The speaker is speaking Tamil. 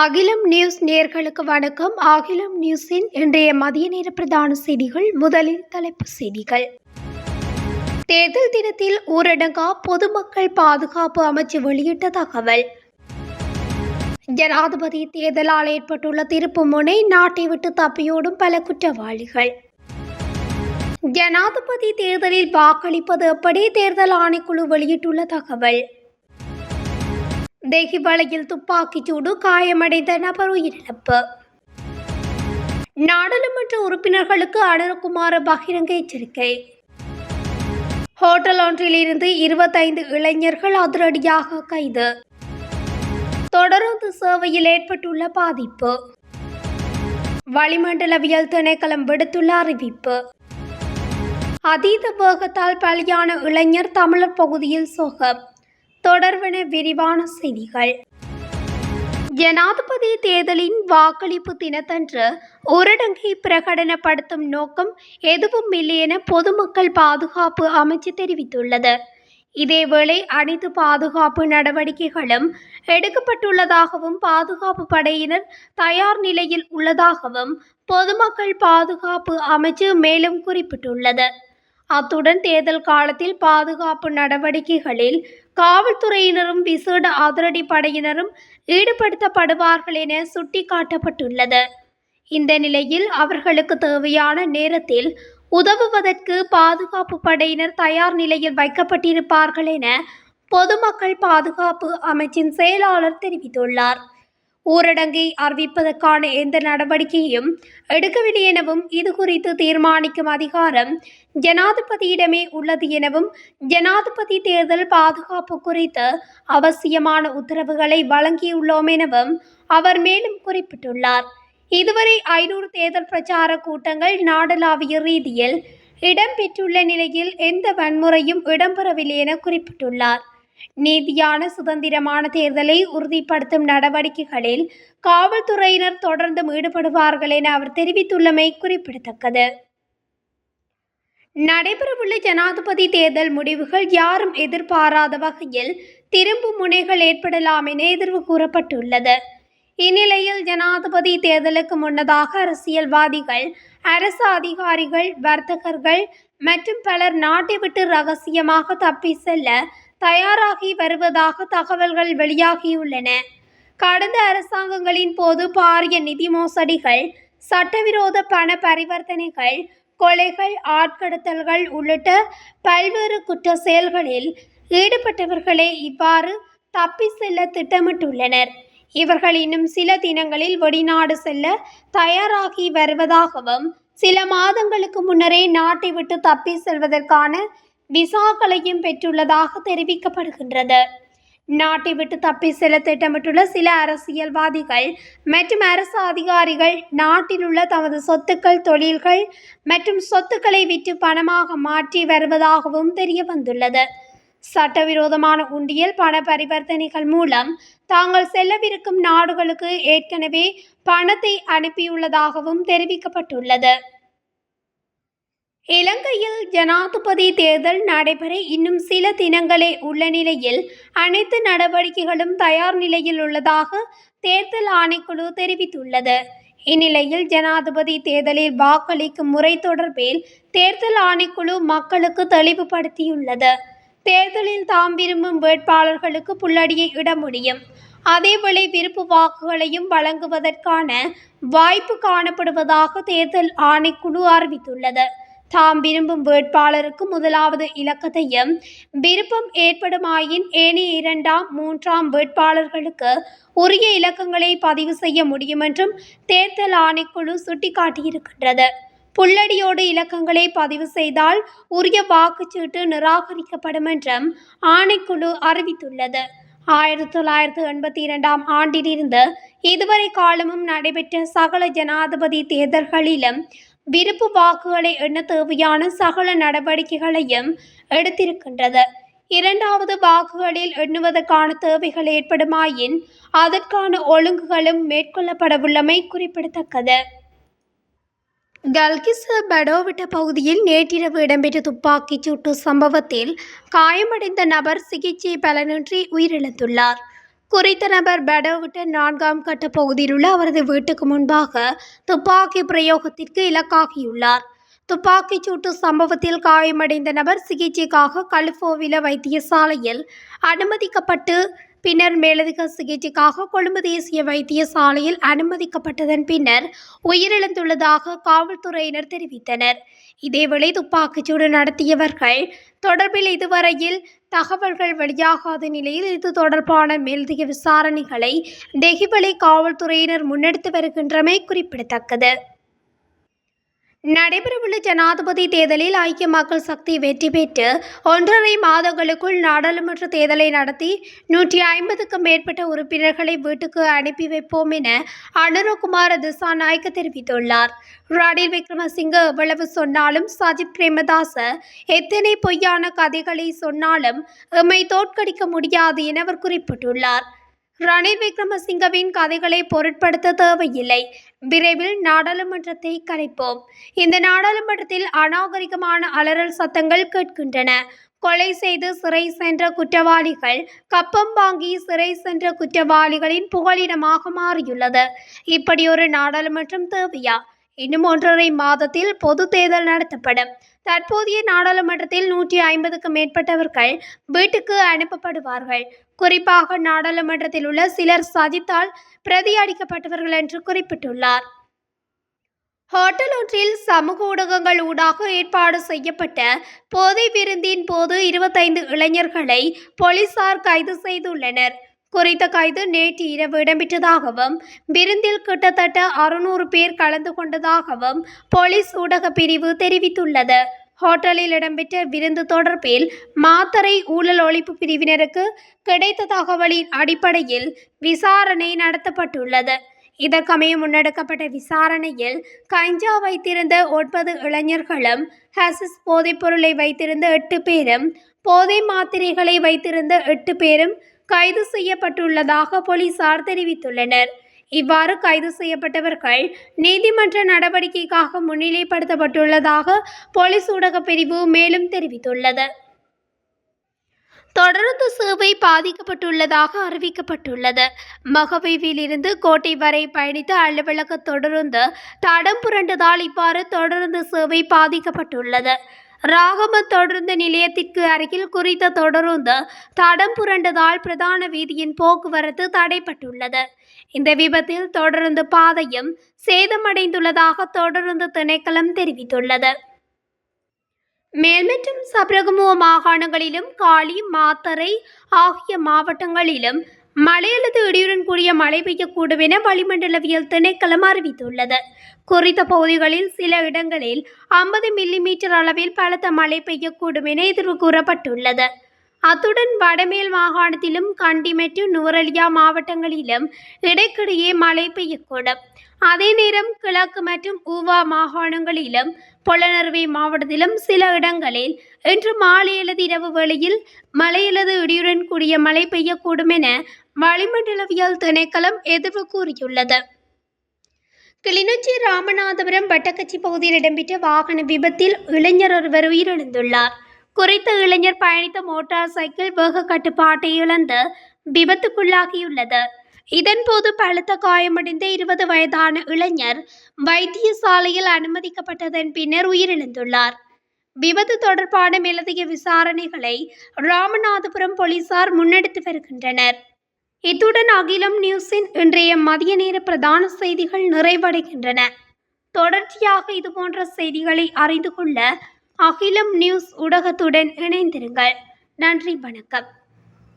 அகிலம் நியூஸ் நேர்களுக்கு வணக்கம். அகிலம் நியூஸின் இன்றைய மதிய நேர பிரதான செய்திகள் முதலில் தலைப்பு செய்திகள். தேர்தல் தினத்தில் ஊரடங்கா பொதுமக்கள் பாதுகாப்பு அமைச்சு வெளியிட்ட தகவல். ஜனாதிபதி தேர்தலால் ஏற்பட்டுள்ள திருப்புமுனை நாட்டை விட்டு தப்பியோடும் பல குற்றவாளிகள். ஜனாதிபதி தேர்தலில் வாக்களிப்பது எப்படி? தேர்தல் ஆணைக்குழு வெளியிட்டுள்ள தகவல். தேகிவளையில் துப்பாக்கிச் சூடு காயமடைந்த நபர் உயிரிழப்பு. நாடாளுமன்ற உறுப்பினர்களுக்கு அனுரகுமார பகிரங்க எச்சரிக்கை. ஹோட்டல் ஒன்றில் இருந்து இருபத்தைந்து இளைஞர்கள் அதிரடியாக கைது. தொடர்ந்து சேவையில் ஏற்பட்டுள்ள பாதிப்பு. வளிமண்டலவியல் திணைக்களம் விடுத்துள்ள அறிவிப்பு. அதீத வேகத்தால் பலியான இளைஞர் தமிழர் பகுதியில் சோகம். தொடர்வன விரிவான செய்திகள். ஜனாதிபதி தேர்தலின் வாக்களிப்பு தினத்தன்று ஊரடங்கை பிரகடனப்படுத்தும் நோக்கம் எதுவும் இல்லை என பொதுமக்கள் பாதுகாப்பு அமைச்சு தெரிவித்துள்ளது. இதேவேளை அனைத்து பாதுகாப்பு நடவடிக்கைகளும் எடுக்கப்பட்டுள்ளதாகவும் பாதுகாப்பு படையினர் தயார் நிலையில் உள்ளதாகவும் பொதுமக்கள் பாதுகாப்பு அமைச்சு மேலும் குறிப்பிட்டுள்ளது. அத்துடன் தேர்தல் காலத்தில் பாதுகாப்பு நடவடிக்கைகளில் காவல்துறையினரும் விசேட அதிரடி படையினரும் ஈடுபடுத்தப்படுவார்கள் என சுட்டிக்காட்டப்பட்டுள்ளது. இந்த நிலையில் அவர்களுக்கு தேவையான நேரத்தில் உதவுவதற்கு பாதுகாப்பு படையினர் தயார் நிலையில் வைக்கப்பட்டிருப்பார்கள் என பொதுமக்கள் பாதுகாப்பு அமைச்சின் செயலாளர் தெரிவித்துள்ளார். ஊரடங்கை அறிவிப்பதற்கான எந்த நடவடிக்கையும் எடுக்கவில்லை எனவும் இது குறித்து தீர்மானிக்கும் அதிகாரம் ஜனாதிபதியிடமே உள்ளது எனவும் ஜனாதிபதி தேர்தல் பாதுகாப்பு குறித்து அவசியமான உத்தரவுகளை வழங்கியுள்ளோம் எனவும் அவர் மேலும் குறிப்பிட்டுள்ளார். இதுவரை ஐநூறு தேர்தல் பிரச்சார கூட்டங்கள் நாடளாவிய ரீதியில் இடம்பெற்றுள்ள நிலையில் எந்த வன்முறையும் இடம்பெறவில்லை என குறிப்பிட்டுள்ளார். நீதியான சுதந்திரமான தேர்தலை உறுதிப்படுத்தும் நடவடிக்கைகளில் காவல்துறையினர் தொடர்ந்தும் ஈடுபடுவார்கள் என அவர் தெரிவித்துள்ளமை குறிப்பிடத்தக்கது. நடைபெறவுள்ள ஜனாதிபதி தேர்தல் முடிவுகள் யாரும் எதிர்பாராத வகையில் திரும்பு முனைகள் ஏற்படலாம் என எதிர்வு கூறப்பட்டுள்ளது. இந்நிலையில் ஜனாதிபதி தேர்தலுக்கு முன்னதாக அரசியல்வாதிகள் அரசு அதிகாரிகள் வர்த்தகர்கள் மற்றும் பலர் நாட்டை விட்டு ரகசியமாக தப்பி செல்ல தயாராகி வருவதாக தகவல்கள் வெளியாகியுள்ளன. கடந்த அரசாங்கங்களின் போது பாரிய நிதி மோசடிகள் சட்டவிரோத பண பரிவர்த்தனைகள் கொலைகள் ஆட்கடத்தல்கள் உள்ளிட்ட பல்வேறு குற்ற செயல்களில் ஈடுபட்டவர்களே இவ்வாறு தப்பி செல்ல திட்டமிட்டுள்ளனர். இவர்கள் இன்னும் சில தினங்களில் வெளிநாடு செல்ல தயாராகி வருவதாகவும் சில மாதங்களுக்கு முன்னரே நாட்டை விட்டு தப்பி செல்வதற்கான விசாக்களையும் பெற்றுள்ளதாக தெரிவிக்கப்படுகின்றது. நாட்டை விட்டு தப்பி செல்ல திட்டமிட்டுள்ள சில அரசியல்வாதிகள் மற்றும் அரசு அதிகாரிகள் நாட்டில் உள்ள தமது சொத்துக்கள் தொழில்கள் மற்றும் சொத்துக்களை விற்று பணமாக மாற்றி வருவதாகவும் தெரிய வந்துள்ளது சட்டவிரோதமான உண்டியல் பண பரிவர்த்தனைகள் மூலம் தாங்கள் செல்லவிருக்கும் நாடுகளுக்கு ஏற்கனவே பணத்தை அனுப்பியுள்ளதாகவும் தெரிவிக்கப்பட்டுள்ளது. இலங்கையில் ஜனாதிபதி தேர்தல் நடைபெற இன்னும் சில தினங்களே உள்ள நிலையில் அனைத்து நடவடிக்கைகளும் தயார் நிலையில் உள்ளதாக தேர்தல் ஆணைக்குழு தெரிவித்துள்ளது. இந்நிலையில் ஜனாதிபதி தேர்தலில் வாக்களிக்கும் முறை தொடர்பில் தேர்தல் ஆணைக்குழு மக்களுக்கு தெளிவுபடுத்தியுள்ளது தேர்தலில் தாம் விரும்பும் வேட்பாளர்களுக்கு புள்ளடியை இட முடியும். அதேவேளை விருப்பு வாக்குகளையும் வழங்குவதற்கான வாய்ப்பு காணப்படுவதாக தேர்தல் ஆணைக்குழு அறிவித்துள்ளது. தாம் விரும்பும் வேட்பாளருக்கு முதலாவது இலக்கத்தையும் விருப்பம் ஏற்படுமாயின் ஏனைய இரண்டாம் மூன்றாம் வேட்பாளர்களுக்கு உரிய இலக்கங்களை பதிவு செய்ய முடியும் என்றும் தேர்தல் ஆணைக்குழு சுட்டிக்காட்டியிருக்கின்றது. புள்ளடியோடு இலக்கங்களை பதிவு செய்தால் உரிய வாக்குச்சீட்டு நிராகரிக்கப்படும் என்றும் ஆணைக்குழு அறிவித்துள்ளது. ஆயிரத்தி தொள்ளாயிரத்து எண்பத்தி இரண்டாம் ஆண்டிலிருந்து இதுவரை காலமும் நடைபெற்ற சகல ஜனாதிபதி தேர்தல்களிலும் விருப்பு வாக்குகளை எண்ண தேவையான சகல நடவடிக்கைகளையும் எடுத்திருக்கின்றது. இரண்டாவது வாக்குகளில் எண்ணுவதற்கான தேவைகள் ஏற்படுமாயின் அதற்கான ஒழுங்குகளும் மேற்கொள்ளப்படவுள்ளமை குறிப்பிடத்தக்கது. கல்கிஸ் படோவிட்ட பகுதியில் நேற்றிரவு இடம்பெற்ற துப்பாக்கிச் சூட்டு சம்பவத்தில் காயமடைந்த நபர் சிகிச்சை பலனின்றி உயிரிழந்துள்ளார். குறித்த நபர் பெடவிட்ட நான்காம் கட்ட பகுதியில் உள்ள அவரது வீட்டுக்கு முன்பாக துப்பாக்கி பிரயோகத்திற்கு இலக்காகியுள்ளார். துப்பாக்கிச் சூட்டு சம்பவத்தில் காயமடைந்த நபர் சிகிச்சைக்காக கலிஃபோவில வைத்தியசாலையில் அனுமதிக்கப்பட்டு பின்னர் மேலதிக சிகிச்சைக்காக கொழும்பு தேசிய வைத்தியசாலையில் அனுமதிக்கப்பட்டதன் பின்னர் உயிரிழந்துள்ளதாக காவல்துறையினர் தெரிவித்தனர். இதேவேளை துப்பாக்கிச்சூடு நடத்தியவர்கள் தொடர்பில் இதுவரையில் தகவல்கள் வெளியாகாத நிலையில் இது தொடர்பான மேலதிக விசாரணைகளை டெகிவலை காவல்துறையினர் முன்னெடுத்து வருகின்றமை குறிப்பிடத்தக்கது. நடைபெறவுள்ள ஜனாதிபதி தேர்தலில் ஐக்கிய மக்கள் சக்தி வெற்றி பெற்று ஒன்றரை மாதங்களுக்குள் நாடாளுமன்ற தேர்தலை நடத்தி நூற்றி ஐம்பதுக்கும் மேற்பட்ட உறுப்பினர்களை வீட்டுக்கு அனுப்பி வைப்போம் என அனுரகுமார திசாநாயக்க தெரிவித்துள்ளார். ரணில் விக்ரமசிங்க எவ்வளவு சொன்னாலும் சஜித் பிரேமதாச எத்தனை பொய்யான கதைகளை சொன்னாலும் எம்மை தோற்கடிக்க முடியாது என அவர் குறிப்பிட்டுள்ளார். ரணில் விக்ரமசிங்கவின் கதைகளை பொருட்படுத்த தேவையில்லை. விரைவில் நாடாளுமன்றத்தை கலைப்போம். இந்த நாடாளுமன்றத்தில் அநாகரிகமான அலறல் சத்தங்கள் கேட்கின்றன. கொலை செய்து சிறை சென்ற குற்றவாளிகள் கப்பம் வாங்கி சிறை சென்ற குற்றவாளிகளின் புகலிடமாக மாறியுள்ளது. இப்படி ஒரு நாடாளுமன்றம் தேவையா? இன்னும் ஒன்றரை மாதத்தில் பொது தேர்தல் நடத்தப்படும். தற்போதைய நாடாளுமன்றத்தில் நூற்றி ஐம்பதுக்கும் மேற்பட்டவர்கள் வீட்டுக்கு அனுப்பப்படுவார்கள். குறிப்பாக நாடாளுமன்றத்தில் உள்ள சிலர் சதித்தால் பிரதி அடிக்கப்பட்டவர்கள் என்று குறிப்பிட்டுள்ளார். ஹோட்டல் ஒன்றில் சமூக ஊடகங்கள் ஊடாக ஏற்பாடு செய்யப்பட்ட போதை விருந்தின் போது இருபத்தைந்து இளைஞர்களை போலீசார் கைது செய்துள்ளனர். குறித்த கைது நேற்று இரவு இடம்பெற்றதாகவும் விருந்தில் கிட்டத்தட்ட அறுநூறு பேர் கலந்து கொண்டதாகவும் போலீஸ் ஊடக பிரிவு தெரிவித்துள்ளது. ஹோட்டலில் இடம்பெற்ற விருந்து தொடர்பில் மாத்தறை ஊழல் ஒழிப்பு பிரிவினருக்கு கிடைத்த தகவலின் அடிப்படையில் விசாரணை நடத்தப்பட்டுள்ளது. இதற்கமைய முன்னெடுக்கப்பட்ட விசாரணையில் கஞ்சா வைத்திருந்த ஒன்பது இளைஞர்களும் ஹசிஸ் போதைப் பொருளை வைத்திருந்த எட்டு பேரும் போதை மாத்திரைகளை வைத்திருந்த எட்டு பேரும் கைது செய்யப்பட்டுள்ளதாக போலீசார் தெரிவித்துள்ளனர். இவ்வாறு கைது செய்யப்பட்டவர்கள் நீதிமன்ற நடவடிக்கைக்காக முன்னிலைப்படுத்தப்பட்டுள்ளதாக போலீஸ் ஊடகப் பிரிவு மேலும் தெரிவித்துள்ளது. தொடர்ந்து சேவை பாதிக்கப்பட்டுள்ளதாக அறிவிக்கப்பட்டுள்ளது. மகவிவிலிருந்து கோட்டை வரை பயணித்த அலுவலக தொடருந்து தடம் புரண்டதால் இவ்வாறு தொடர்ந்து சேவை பாதிக்கப்பட்டுள்ளது. ராகம தொடருந்து நிலையத்திற்கு அருகில் குறித்த தொடருந்து தடம் புரண்டதால் பிரதான வீதியின் போக்குவரத்து தடைப்பட்டுள்ளது இந்த விபத்தில் தொடருந்து பாதையும் சேதமடைந்துள்ளதாக தொடருந்து திணைக்களம் தெரிவித்துள்ளது. மேல் மற்றும் மாகாணங்களிலும் காளி மாத்தறை ஆகிய மாவட்டங்களிலும் மழை அல்லது இடியுடன் கூடிய மழை பெய்யக்கூடும் என வளிமண்டலவியல் திணைக்களம் அறிவித்துள்ளது. குறித்த பகுதிகளில் சில இடங்களில் ஐம்பது மில்லிமீட்டர் அளவில் பலத்த மழை பெய்யக்கூடும் என எதிர்வு கூறப்பட்டுள்ளது. அத்துடன் வடமேல் மாகாணத்திலும் கண்டி மற்றும் மாவட்டங்களிலும் இடைக்கிடையே மழை பெய்யக்கூடும் அதே நேரம் கிழக்கு மற்றும் ஊவா மாகாணங்களிலும் பொலனறுவை மாவட்டத்திலும் சில இடங்களில் இன்று மாலை அல்லது இரவு வேளையில் மழை அல்லது இடியுடன் கூடிய மழை பெய்யக்கூடும் என வளிமண்டலவியல் திணைக்களம் எதிர்வு கூறியுள்ளது. கிளிநொச்சி ராமநாதபுரம் வட்டக்கச்சி பகுதியில் இடம்பெற்ற வாகன விபத்தில் இளைஞர் ஒருவர் உயிரிழந்துள்ளார். குறித்த இளைஞர் பயணித்த மோட்டார் சைக்கிள் வேக கட்டுப்பாட்டை இழந்து விபத்துக்குள்ளாகியுள்ளது. இதன்போது பலத்த காயமடைந்த இருபது வயதான இளைஞர் வைத்தியசாலையில் அனுமதிக்கப்பட்டதன் பின்னர் உயிரிழந்துள்ளார். விபத்து தொடர்பான மேலதிக விசாரணைகளை ராமநாதபுரம் போலீசார் முன்னெடுத்து வருகின்றனர். இத்துடன் அகிலம் நியூஸின் இன்றைய மதிய நேர பிரதான செய்திகள் நிறைவடைகின்றன. தொடர்ச்சியாக இதுபோன்ற செய்திகளை அறிந்து கொள்ள அகிலம் நியூஸ் ஊடகத்துடன் இணைந்திருங்கள். நன்றி வணக்கம்.